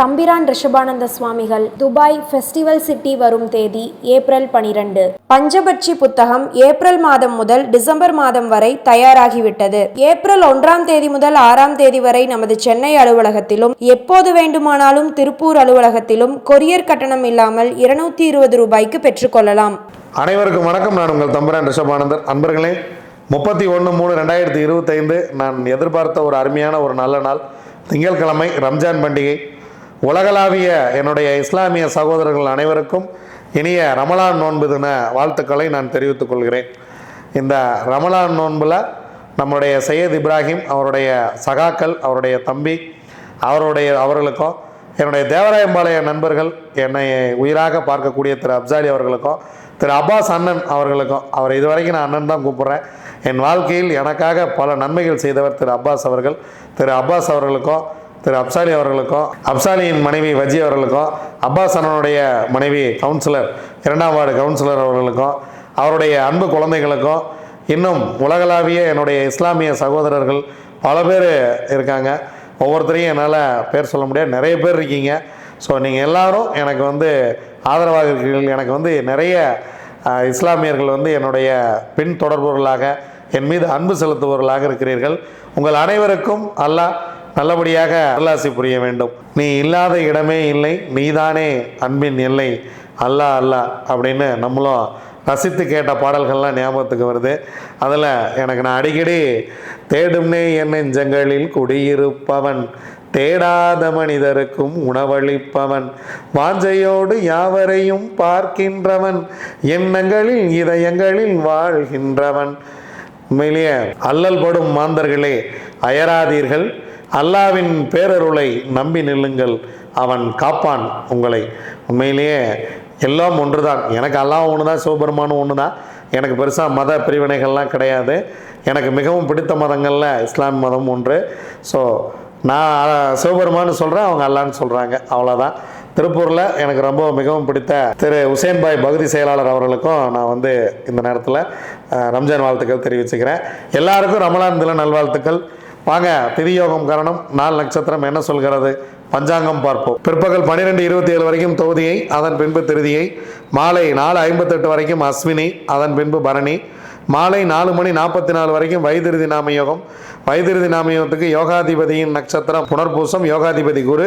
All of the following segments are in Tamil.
தம்பிரான் ரிஷபானந்த சுவாமிகள் துபாய் ஃபெஸ்டிவல் சிட்டி வரும் தேதி ஏப்ரல் பனிரெண்டு. பஞ்சபட்சி புத்தகம் ஏப்ரல் மாதம் முதல் டிசம்பர் மாதம் வரை தயாராகிவிட்டது. ஏப்ரல் ஒன்றாம் தேதி முதல் ஆறாம் தேதி வரை நமது சென்னை அலுவலகத்திலும் எப்போது வேண்டுமானாலும் திருப்பூர் அலுவலகத்திலும் கொரியர் கட்டணம் இல்லாமல் இருநூத்தி இருபது ரூபாய்க்கு பெற்றுக்கொள்ளலாம் அனைவருக்கும் வணக்கம். நான் உங்கள் தம்புரான் ரிஷபானந்தர். அன்பர்களே முப்பத்தி ஒன்று மூணு ரெண்டாயிரத்தி இருபத்தைந்து நான் எதிர்பார்த்த ஒரு அருமையான ஒரு நல்ல நாள். திங்கட்கிழமை ரம்ஜான் பண்டிகை. உலகளாவிய என்னுடைய இஸ்லாமிய சகோதரர்கள் அனைவருக்கும் இனிய ரமலான் நோன்பு தின வாழ்த்துக்களை நான் தெரிவித்துக் கொள்கிறேன். இந்த ரமலான் நோன்பில் நம்முடைய சையத் இப்ராஹிம் அவருடைய சகாக்கள் அவருடைய தம்பி அவருடைய அவர்களுக்கும் என்னுடைய தேவராயம்பாளைய நண்பர்கள் என்னை உயிராக பார்க்கக்கூடிய திரு அப்சாரி அவர்களுக்கும் திரு அப்பாஸ் அண்ணன் அவர்களுக்கும் அவர் இதுவரைக்கும் நான் அண்ணன் தான் கூப்பிட்றேன். என் வாழ்க்கையில் எனக்காக பல நன்மைகள் செய்தவர் திரு அப்பாஸ் அவர்கள். திரு அப்பாஸ் அவர்களுக்கும் திரு அப்சாலி அவர்களுக்கும் அப்சாலியின் மனைவி வஜி அவர்களுக்கும் அப்பாஸ் அண்ணனுடைய மனைவி கவுன்சிலர் இரண்டாம் வார்டு கவுன்சிலர் அவர்களுக்கும் அவருடைய அன்பு குழந்தைகளுக்கும் இன்னும் உலகளாவிய என்னுடைய இஸ்லாமிய சகோதரர்கள் பல பேர் இருக்காங்க. ஒவ்வொருத்தரையும் என்னால் பேர் சொல்ல முடியாது. நிறைய பேர் இருக்கீங்க. ஸோ நீங்கள் எல்லாரும் எனக்கு வந்து ஆதரவாக இருக்கிறீர்கள் எனக்கு வந்து நிறைய இஸ்லாமியர்கள் வந்து என்னுடைய பின் தொடர்பவர்களாக என் மீது அன்பு செலுத்துபவர்களாக இருக்கிறீர்கள். உங்கள் அனைவருக்கும் அல்லாஹ் நல்லபடியாக அல்லாசி புரிய வேண்டும். நீ இல்லாத இடமே இல்லை நீதானே அன்பின் எல்லை. அல்லாஹ் அல்லாஹ் அப்படின்னு நம்மளும் ரசித்து கேட்ட பாடல்கள்லாம் ஞாபகத்துக்கு வருது. அதில் எனக்கு நான் அடிக்கடி தேடும்னே என் நெஞ்சங்களில் குடியிருப்பவன் தேடாத மனிதருக்கும் உணவளிப்பவன் வாஞ்சையோடு யாவரையும் பார்க்கின்றவன் எண்ணங்களில் இதயங்களில் வாழ்கின்றவன். உண்மையிலேயே அல்லல் படும் மாந்தர்களே அயராதீர்கள். அல்லாவின் பேரருளை நம்பி நில்லுங்கள். அவன் காப்பான் உங்களை. உண்மையிலேயே எல்லாம் ஒன்று தான் எனக்கு அல்லாஹ் ஒன்று தான் சிவபெருமானும் ஒன்று தான் எனக்கு பெருசாக மத பிரிவினைகள்லாம் கிடையாது. எனக்கு மிகவும் பிடித்த மதங்களில் இஸ்லாம் மதம் ஒன்று. ஸோ நான் சிவபெருமான்னு சொல்கிறேன் அவங்க அல்லான்னு சொல்கிறாங்க அவ்வளோதான் திருப்பூரில் எனக்கு ரொம்ப மிகவும் பிடித்த திரு உசேன்பாய் பகுதி செயலாளர் அவர்களுக்கும் நான் வந்து இந்த நேரத்தில் ரம்ஜான் வாழ்த்துக்கள் தெரிவிச்சுக்கிறேன். எல்லாருக்கும் ரமலான் தின நல்வாழ்த்துக்கள். வாங்க திதியோகம் கரணம். நாள் நட்சத்திரம் என்ன சொல்கிறது? பஞ்சாங்கம் பார்ப்போம். பிற்பகல் பன்னிரெண்டு இருபத்தி ஏழு வரைக்கும் தொகுதியை அதன் பின்பு திருதியை. மாலை நாலு ஐம்பத்தெட்டு வரைக்கும் அஸ்வினி அதன் பின்பு பரணி. மாலை நாலு மணி நாற்பத்தி நாலு வரைக்கும் வைத்திருதி நாம யோகம் வைத்திருதி நாம யோகத்துக்கு யோகாதிபதியின் நட்சத்திரம் புனர்பூசம் யோகாதிபதி குரு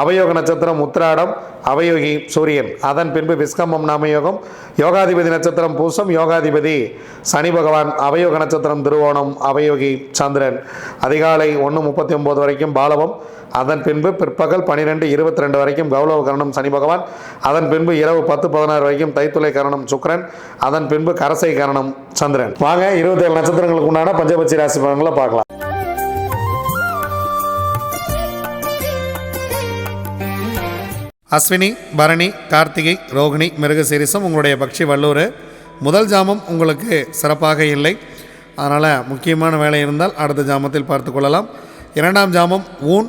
அவயோக நட்சத்திரம் உத்திராடம் அவயோகி சூரியன். அதன் பின்பு விஸ்கம்பம் நாமயோகம் யோகாதிபதி நட்சத்திரம் பூசம் யோகாதிபதி சனி பகவான் அவயோக நட்சத்திரம் திருவோணம் அவயோகி சந்திரன். அதிகாலை ஒன்று முப்பத்தி ஒம்பது வரைக்கும் பாலவம் அதன் பின்பு பிற்பகல் பனிரெண்டு இருபத்தி ரெண்டு வரைக்கும் கௌரவ கரணம் சனி பகவான் அதன் பின்பு இரவு பத்து பதினாறு வரைக்கும் தைத்துளை கரணம் சுக்ரன் அதன் பின்பு கரசை கரணம் சந்திரன். வாங்க இருபத்தேழு நட்சத்திரங்களுக்கு உண்டான பஞ்சபட்சி ராசி பலன்களை பார்க்கலாம். அஸ்வினி பரணி கார்த்திகை ரோகிணி மிருகசீரிசம் உங்களுடைய பக்ஷி வல்லூர் முதல் ஜாமம் உங்களுக்கு சிறப்பாக இல்லை. அதனால் முக்கியமான வேலை இருந்தால் அடுத்த ஜாமத்தில் பார்த்து கொள்ளலாம். இரண்டாம் ஜாமம் ஊன்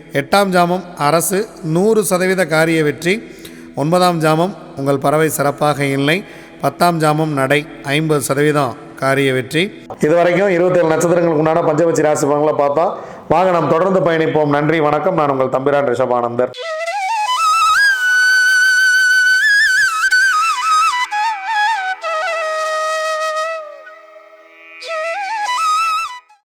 எட்டாம் ஜாமம் அரசு நூறு சதவீத காரிய வெற்றி. ஒன்பதாம் ஜாமம் உங்கள் பறவை சிறப்பாக இல்லை. பத்தாம் ஜாமம் நடை ஐம்பது சதவீதம் காரிய வெற்றி. இது வரைக்கும் இருபத்தேழு நட்சத்திரங்களுக்கு உண்டான பஞ்சபட்சி ராசி பங்களை பார்த்தோம் வாங்க நாம் தொடர்ந்து பயணிப்போம். நன்றி வணக்கம். நான் உங்கள் தம்பிரான் ரிஷபானந்தர்.